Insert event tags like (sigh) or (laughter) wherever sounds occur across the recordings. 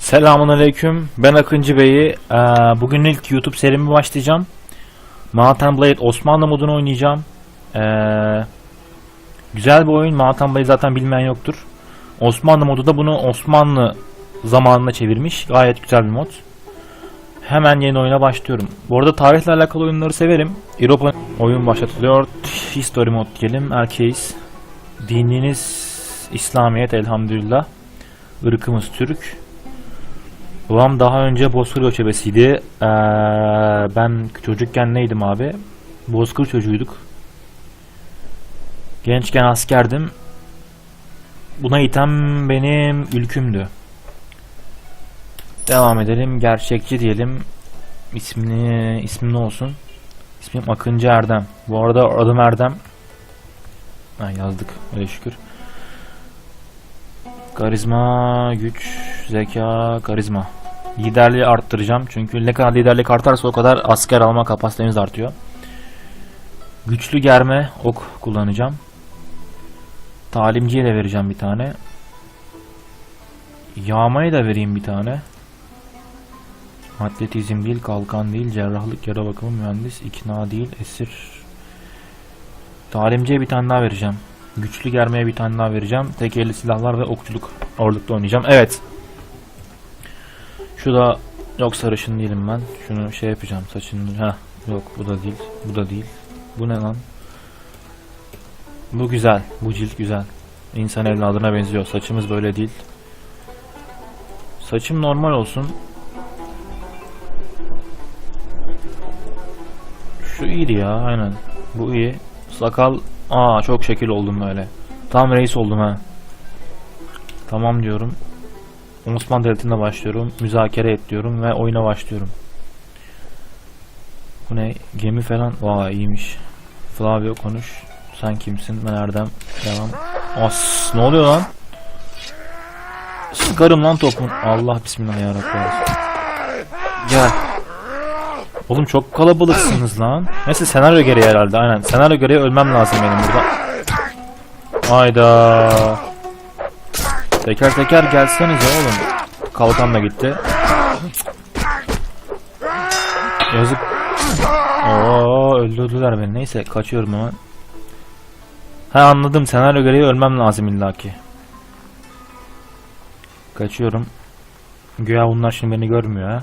Selamun Aleyküm. Ben Akıncı Bey'i. Ee, bugün ilk YouTube serimi başlayacağım. Mountain Blade Osmanlı modunu oynayacağım. Ee, güzel bir oyun. Mountain Blade zaten bilmeyen yoktur. Osmanlı modu da bunu Osmanlı zamanına çevirmiş. Gayet güzel bir mod. Hemen yeni oyuna başlıyorum. Bu arada tarihle alakalı oyunları severim. Europa oyun başlatılıyor. History mod diyelim. Erkeğiz. Dininiz İslamiyet elhamdülillah. Irkımız Türk. Babam daha önce Bozkır göçebesiydi. Ee, ben çocukken neydim abi? Bozkır çocuğuyduk. Gençken askerdim. Buna iten benim ülkümdü. Devam edelim. Gerçekçi diyelim. İsmini, ismim ne olsun? İsmim Akıncı Erdem. Bu arada adım Erdem. Ha, yazdık. Öyle şükür. Karizma, güç, zeka, karizma. Liderliği arttıracağım. Çünkü ne kadar liderlik artarsa o kadar asker alma kapasitemiz artıyor. Güçlü germe ok kullanacağım. Talimciye de vereceğim bir tane. Yağmayı da vereyim bir tane. Atletizm değil, kalkan değil, cerrahlık, yara bakımı, mühendis, ikna değil, esir. Talimciye bir tane daha vereceğim. Güçlü germeye bir tane daha vereceğim. Tek elli silahlar ve okçuluk ağırlıklı oynayacağım. Evet. Şu da yok sarışın değilim ben. Şunu şey yapacağım saçını. Ha yok bu da değil. Bu da değil. Bu ne lan? Bu güzel. Bu cilt güzel. İnsan evladına benziyor. Saçımız böyle değil. Saçım normal olsun. Şu iyiydi ya aynen. Bu iyi. Sakal aa çok şekil oldum böyle. Tam reis oldum ha. Tamam diyorum. Osmanlı Devleti'nde başlıyorum. Müzakere et diyorum ve oyuna başlıyorum. Bu ne? Gemi falan. Vay iyiymiş. Flavio konuş. Sen kimsin? Ben Erdem. Devam. As ne oluyor lan? Sıkarım lan topun. Allah bismillahirrahmanirrahim. Gel. Oğlum çok kalabalıksınız lan. Neyse senaryo gereği herhalde. Aynen. Senaryo gereği ölmem lazım benim burada. Hayda. Teker teker gelsenize oğlum. Kalkan da gitti. Yazık. Oo öldürdüler beni. Neyse kaçıyorum hemen. Ha anladım. Senaryo gereği ölmem lazım illaki. Kaçıyorum. Güya bunlar şimdi beni görmüyor ha.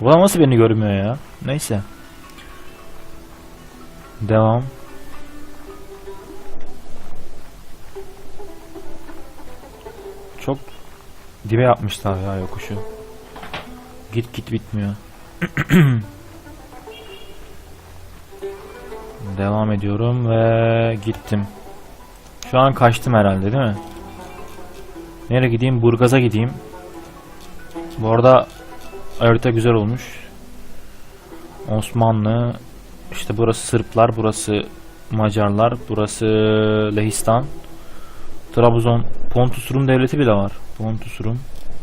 Bu nasıl beni görmüyor ya? Neyse. Devam. Çok dibe yapmışlar ya yokuşu. Git git bitmiyor. (clears throat) Devam ediyorum ve gittim. Şu an kaçtım herhalde değil mi? Nereye gideyim? Burgaz'a gideyim. Bu arada harita güzel olmuş. Osmanlı. İşte burası Sırplar, burası Macarlar, burası Lehistan. Trabzon, Pontus Rum devleti bile var. Pontus Rum,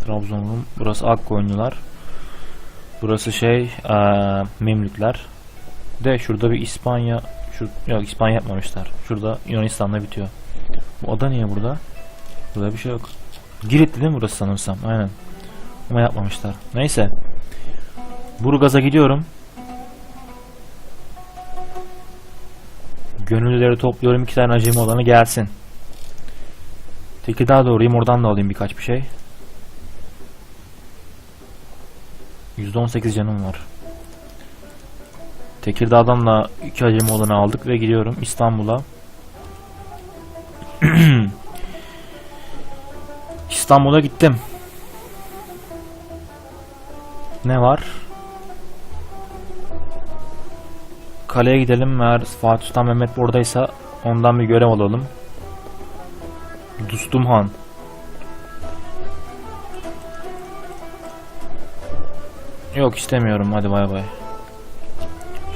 Trabzon Rum. Burası Akkoyunlular. Burası şey, eee Memlükler. De şurada bir İspanya, şu yok İspanya yapmamışlar. Şurada Yunanistan'da bitiyor. Bu ada niye burada? Burada bir şey yok. Giritli değil mi burası sanırsam? Aynen. Ama yapmamışlar. Neyse. Burgaz'a gidiyorum. Gönüllüleri topluyorum. iki tane acemi olanı gelsin. Tekirdağ'a doğruyum. Oradan da alayım birkaç bir şey. %18 canım var. Tekirdağ'dan da iki acemi olanı aldık ve gidiyorum İstanbul'a. (clears throat) İstanbul'a gittim. Ne var? Kaleye gidelim. Eğer Fatih Sultan Mehmet buradaysa ondan bir görev alalım. Dostum Han. Yok istemiyorum. Hadi bay bay.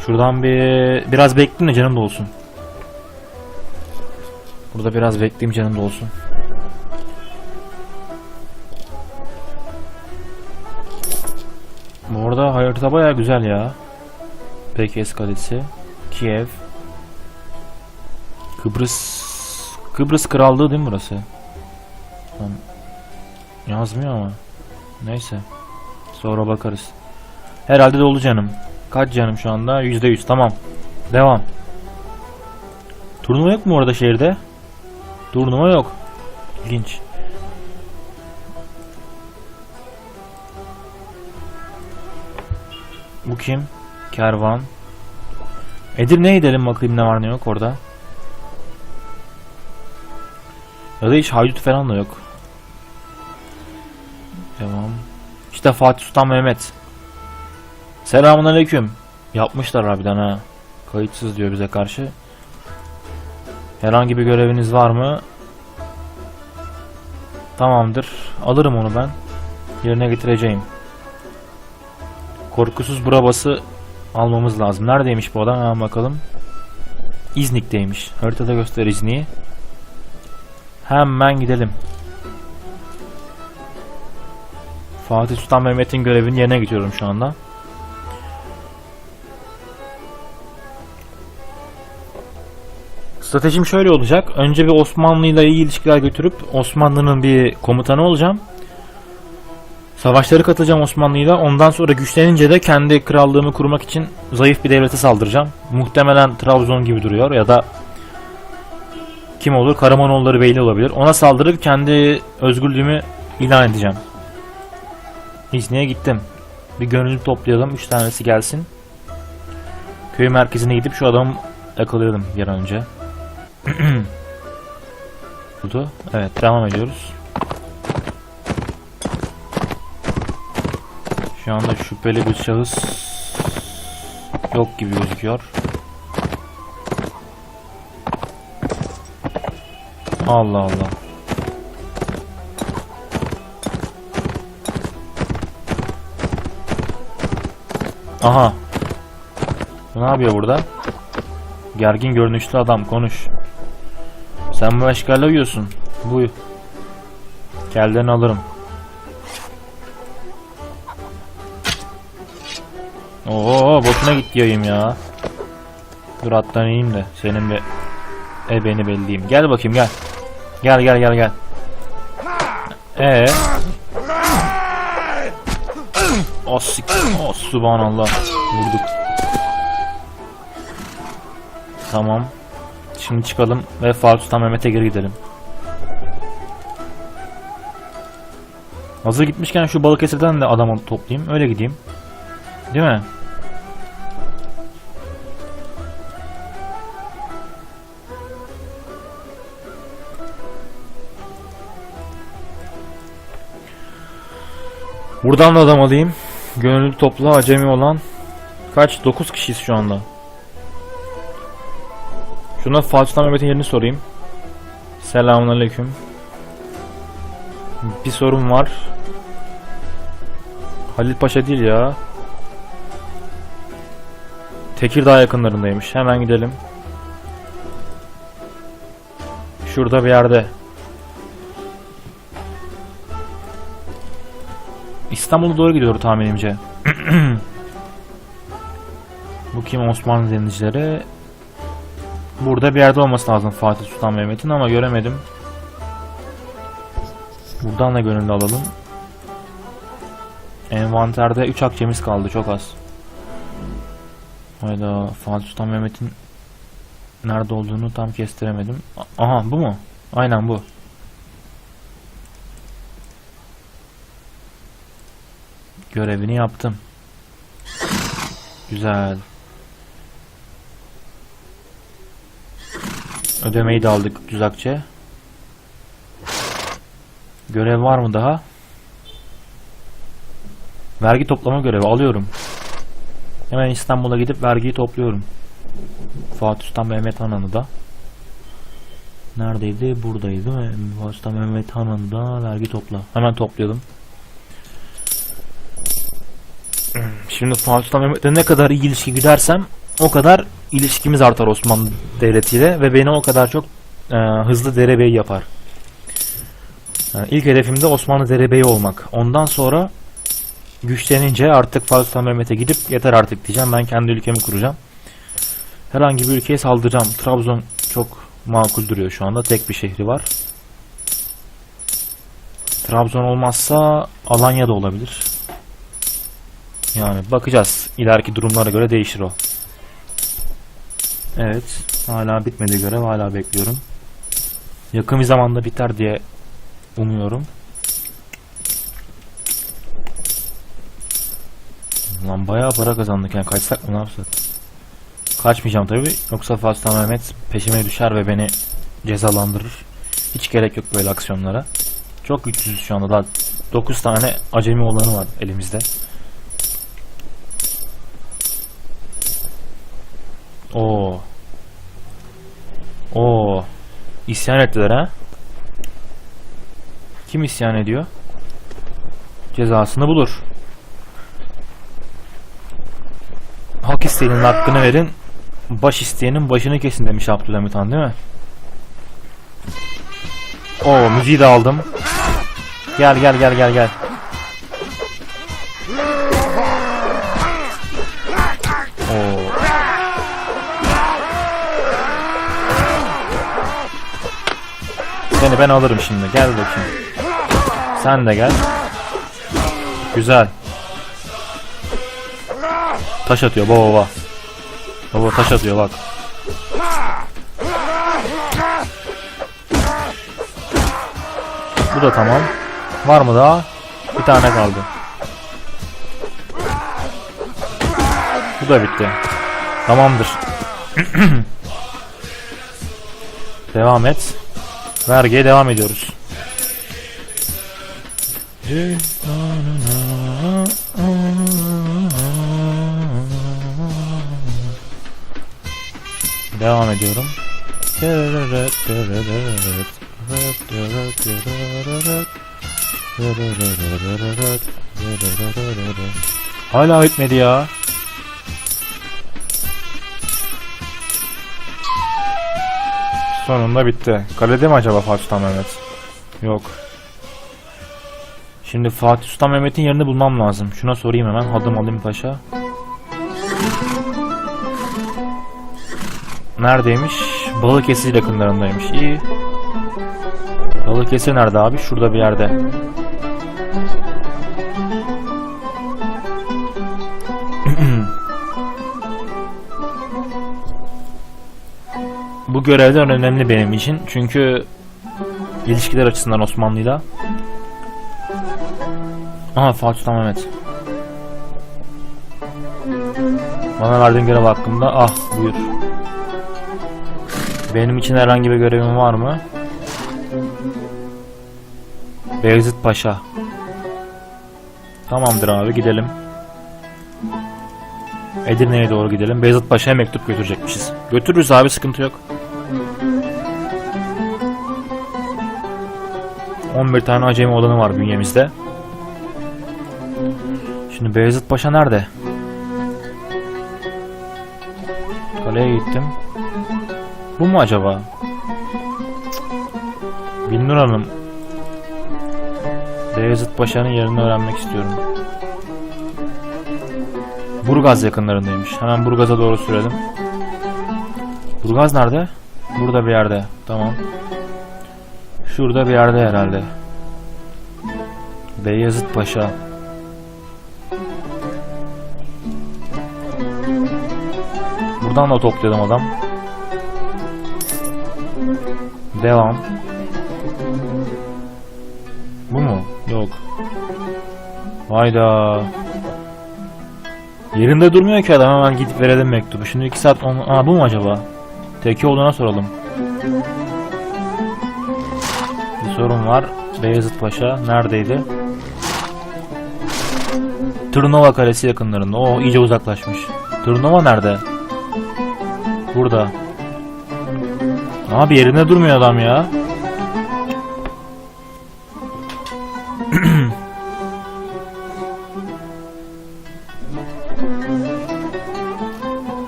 Şuradan bir biraz bekleyeyim de canım da olsun. Burada biraz bekleyeyim canım da olsun. Bu arada harita baya güzel ya. Pekes Kalesi. Kiev. Kıbrıs Kıbrıs Krallığı değil mi burası? Tam yazmıyor ama. Neyse. Sonra bakarız. Herhalde dolu canım. Kaç canım şu anda? %100 tamam. Devam. Turnuva yok mu orada şehirde? Turnuva yok. İlginç. Bu kim? Kervan. Edirne'ye gidelim bakayım ne var ne yok orada. Ya da hiç haydut falan da yok. Devam. İşte Fatih Sultan Mehmet. Selamun aleyküm. Yapmışlar harbiden ha. Kayıtsız diyor bize karşı. Herhangi bir göreviniz var mı? Tamamdır. Alırım onu ben. Yerine getireceğim. Korkusuz burabası almamız lazım. Neredeymiş bu adam? Hemen bakalım. İznik'teymiş. Haritada göster İznik'i. Hemen gidelim. Fatih Sultan Mehmet'in görevini yerine getiriyorum şu anda. Stratejim şöyle olacak. Önce bir Osmanlı ile iyi ilişkiler götürüp Osmanlı'nın bir komutanı olacağım. Savaşları katacağım Osmanlı'yla. Ondan sonra güçlenince de kendi krallığımı kurmak için zayıf bir devlete saldıracağım. Muhtemelen Trabzon gibi duruyor ya da kim olur? Karamanoğulları Beyli olabilir. Ona saldırıp kendi özgürlüğümü ilan edeceğim. İzni'ye gittim. Bir gönüllü toplayalım. Üç tanesi gelsin. Köy merkezine gidip şu adamı yakalayalım bir an önce. (clears throat) Buldu. Evet devam ediyoruz. Şu anda şüpheli bir şahıs yok gibi gözüküyor. Allah Allah. Aha. Ne yapıyor burada? Gergin görünüşlü adam konuş. Sen bu eşkale uyuyorsun. Buyur. Kelden alırım. Oo boşuna gitti yayım ya. Dur attan ineyim de senin bir ebeni belliyim. Gel bakayım gel. Gel gel gel gel. Ee. Oh, sik oh subhanallah. Vurduk. Tamam. Şimdi çıkalım ve Fatih Sultan Mehmet'e geri gidelim. Hazır gitmişken şu Balıkesir'den de adam toplayayım. Öyle gideyim. Değil mi? Buradan da adam alayım. Gönüllü topla acemi olan kaç? 9 kişiyiz şu anda. Şuna Fatih Sultan Mehmet'in yerini sorayım. Selamun Aleyküm. Bir sorun var. Halil Paşa değil ya. Tekirdağ yakınlarındaymış. Hemen gidelim. Şurada bir yerde. İstanbul'a doğru gidiyor tahminimce. (clears throat) Bu kim Osmanlı denizcileri? Burada bir yerde olması lazım Fatih Sultan Mehmet'in ama göremedim. Buradan da gönüllü alalım. Envanterde 3 akçemiz kaldı çok az. Hayda Fatih Sultan Mehmet'in nerede olduğunu tam kestiremedim. Aha bu mu? Aynen bu. Görevini yaptım. Güzel. Ödemeyi de aldık düzakçe. Görev var mı daha? Vergi toplama görevi alıyorum. Hemen İstanbul'a gidip vergiyi topluyorum. Fatih Sultan Mehmet Han'ı da. Neredeydi? Buradaydı? Fatih Sultan Mehmet Han'ı da vergi topla. Hemen toplayalım. Şimdi Fatih Sultan Mehmet'le ne kadar iyi ilişki güdersem o kadar ilişkimiz artar Osmanlı Devleti ile ve beni o kadar çok e, hızlı derebeyi yapar. Yani ilk hedefim de Osmanlı derebeyi olmak. Ondan sonra güçlenince artık Fatih Sultan Mehmet'e gidip yeter artık diyeceğim. Ben kendi ülkemi kuracağım. Herhangi bir ülkeye saldıracağım. Trabzon çok makul duruyor şu anda. Tek bir şehri var. Trabzon olmazsa Alanya da olabilir. Yani bakacağız. İleriki durumlara göre değişir o. Evet. Hala bitmedi görev. Hala bekliyorum. Yakın bir zamanda biter diye umuyorum. Lan bayağı para kazandık yani kaçsak mı ne yapsak? Kaçmayacağım tabi yoksa Fatih Sultan Mehmet peşime düşer ve beni cezalandırır. Hiç gerek yok böyle aksiyonlara. Çok güçsüzüz şu anda daha 9 tane acemi olanı var elimizde. Oo. Oo. İsyan ettiler ha. Kim isyan ediyor? Cezasını bulur. Hak isteyenin hakkını verin. Baş isteyenin başını kesin demiş Abdülhamit Han değil mi? Oo müziği de aldım. Gel gel gel gel gel. Ben alırım şimdi. Gel bakayım. Sen de gel. Güzel. Taş atıyor baba baba. Baba taş atıyor bak. Bu da tamam. Var mı daha? Bir tane kaldı. Bu da bitti. Tamamdır. (clears throat) devam et. Vergiye devam ediyoruz. Devam ediyorum. Hala bitmedi ya. Sonunda bitti. Kalede mi acaba Fatih Sultan Mehmet? Yok. Şimdi Fatih Sultan Mehmet'in yerini bulmam lazım. Şuna sorayım hemen. Hadım Alim Paşa. Neredeymiş? Balıkesir yakınlarındaymış. İyi. Balıkesir nerede abi? Şurada bir yerde. Bu görevler önemli benim için. Çünkü ilişkiler açısından Osmanlı'yla. Aha Fatih Sultan Mehmet. Bana verdiğin görev hakkında ah buyur. Benim için herhangi bir görevim var mı? Beyazıt Paşa. Tamamdır abi gidelim. Edirne'ye doğru gidelim. Beyazıt Paşa'ya mektup götürecekmişiz. Götürürüz abi sıkıntı yok. 11 tane acemi olanı var bünyemizde. Şimdi Beyazıt Paşa nerede? Kaleye gittim. Bu mu acaba? Binnur Hanım. Beyazıt Paşa'nın yerini öğrenmek istiyorum. Burgaz yakınlarındaymış. Hemen Burgaz'a doğru sürelim. Burgaz nerede? Burada bir yerde. Tamam. Şurada bir yerde herhalde. Beyazıt Paşa. Buradan da topladım adam. Devam. Bu mu? Yok. Hayda. Yerinde durmuyor ki adam hemen gidip verelim mektubu. Şimdi 2 saat onu... Aa bu mu acaba? Teki olduğuna soralım. Sorun var. Beyazıt Paşa neredeydi? Tırnova Kalesi yakınlarında. O iyice uzaklaşmış. Tırnova nerede? Burada. Abi yerinde durmuyor adam ya.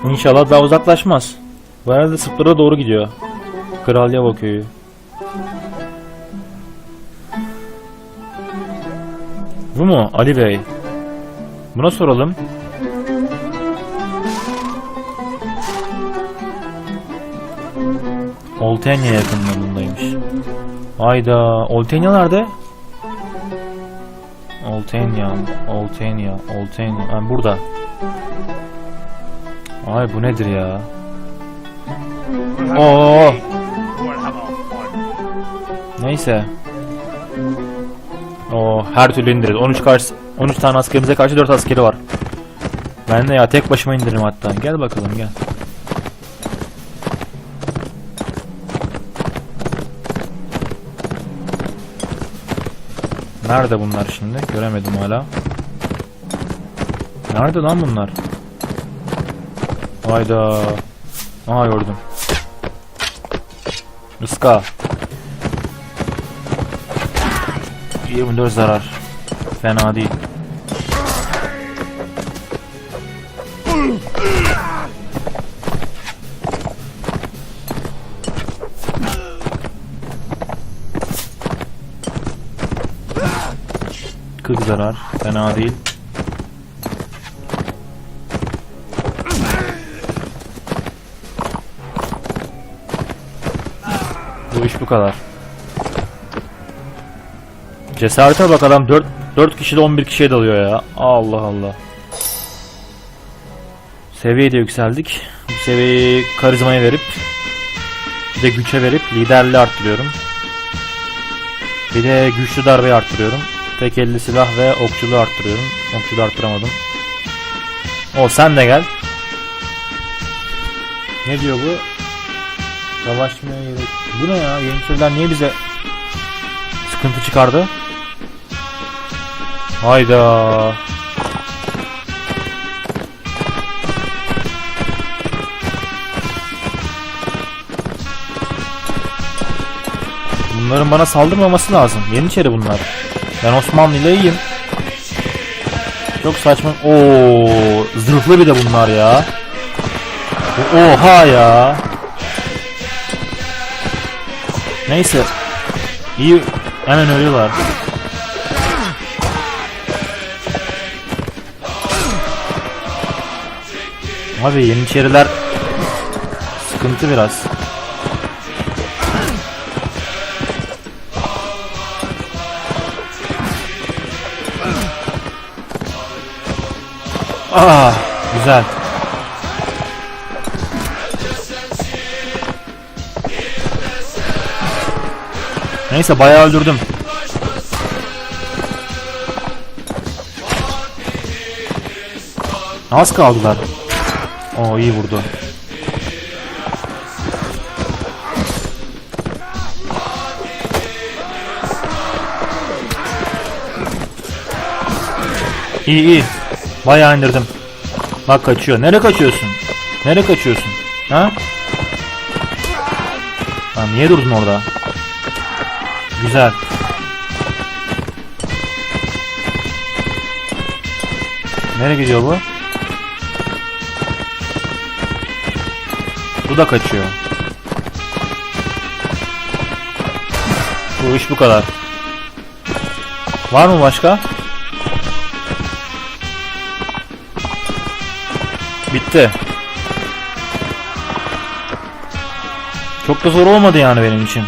(clears throat) İnşallah daha uzaklaşmaz. Bu arada sıfıra doğru gidiyor. Kral Yava köyü. Bu mu? Ali Bey. Buna soralım. Oltenya yakınlarındaymış. Hayda. Oltenya nerede? Oltenia, Oltenia, Oltenia. Ha, burada. Ay bu nedir ya? Oo. Neyse. O her türlü indiririz. 13 karşı 13 tane askerimize karşı 4 askeri var. Ben de ya tek başıma indiririm hatta. Gel bakalım gel. Nerede bunlar şimdi? Göremedim hala. Nerede lan bunlar? Hayda. Aha gördüm. Iska. 24 zarar. Fena değil. Kırk zarar. Fena değil. Bu iş bu kadar. Cesarete bak adam 4 4 kişi de 11 kişiye dalıyor ya. Allah Allah. Seviyeyi de yükseldik. Bu seviyeyi karizmaya verip bir de güçe verip liderliği arttırıyorum. Bir de güçlü darbeyi arttırıyorum. Tek elli silah ve okçuluğu arttırıyorum. Okçuluğu arttıramadım. O sen de gel. Ne diyor bu? Savaşmaya gerek. Bu ne ya? Yeniçeriler niye bize sıkıntı çıkardı? Hayda. Bunların bana saldırmaması lazım. Yeniçeri bunlar. Ben Osmanlı ile iyiyim. Çok saçma. Oo, zırhlı bir de bunlar ya. Oha ya. Neyse. İyi. Hemen ölüyorlar. Abi Yeniçeriler sıkıntı biraz. Ah, güzel. Neyse bayağı öldürdüm. Az kaldılar. Oo iyi vurdu. İyi iyi. Bayağı indirdim. Bak kaçıyor. Nereye kaçıyorsun? Nereye kaçıyorsun? Ha? Lan niye durdun orada? Güzel. Nereye gidiyor bu? Bu da kaçıyor. Bu iş bu kadar. Var mı başka? Bitti. Çok da zor olmadı yani benim için.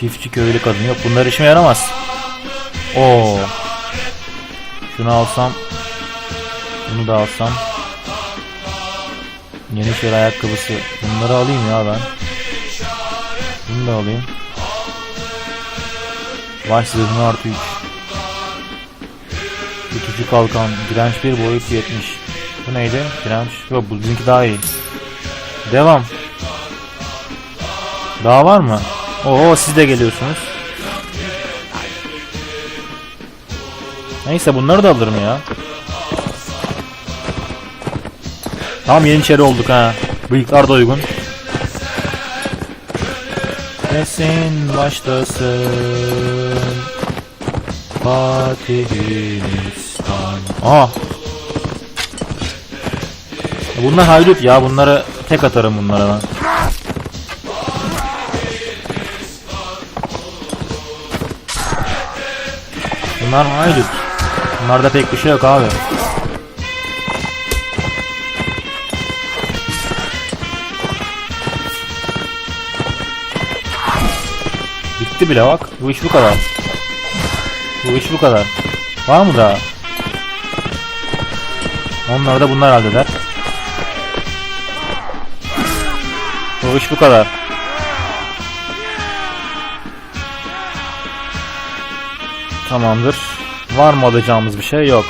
Çiftçi köylü kadın yok bunlar işime yaramaz. Oo. Şunu alsam. Bunu da alsam. Yeniçeri ayakkabısı. Bunları alayım ya ben. Bunu da alayım. Baş zırhını artı 3. Tutucu kalkan. Direnç 1 boyut 70. Bu neydi? Direnç. Yok bu bizimki daha iyi. Devam. Daha var mı? Oo siz de geliyorsunuz. Neyse bunları da alırım ya. Tam Yeniçeri olduk ha. Bıyıklar da uygun. Kesin başlasın Fatihistan Aa Bunlar haydut ya bunları tek atarım bunlara ben. Bunlar haydut. Bunlarda pek bir şey yok abi. Bitti bile bak. Bu iş bu kadar. Bu iş bu kadar. Var mı daha? Onları da bunlar halleder. Bu iş bu kadar. Tamamdır. Var mı alacağımız bir şey? Yok.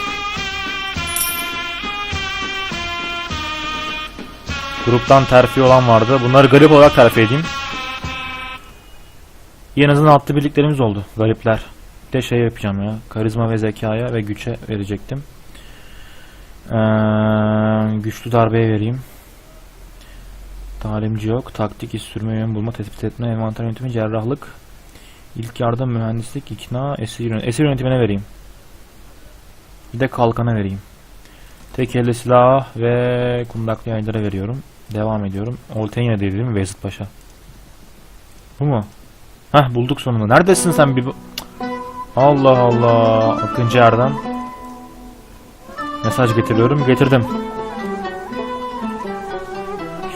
Gruptan terfi olan vardı. Bunları garip olarak terfi edeyim. En azından atlı birliklerimiz oldu. Garipler. Bir de şey yapacağım ya. Karizma ve zekaya ve güçe verecektim. Ee, güçlü darbeye vereyim. Talimci yok. Taktik, iş sürme, yön bulma, tespit etme, envanter yönetimi, cerrahlık. İlk yardım, mühendislik, ikna, esir, yönet esir yönetimine vereyim. Bir de kalkana vereyim. Tek elle silah ve kundaklı yaylara veriyorum. Devam ediyorum. Oltenya değil mi Vezit Paşa? Bu mu? Heh bulduk sonunda. Neredesin sen bir... Allah Allah. Akıncı Erdem. Mesaj getiriyorum. Getirdim.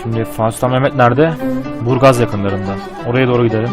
Şimdi Fatih Mehmet nerede? Burgaz yakınlarında. Oraya doğru gidelim.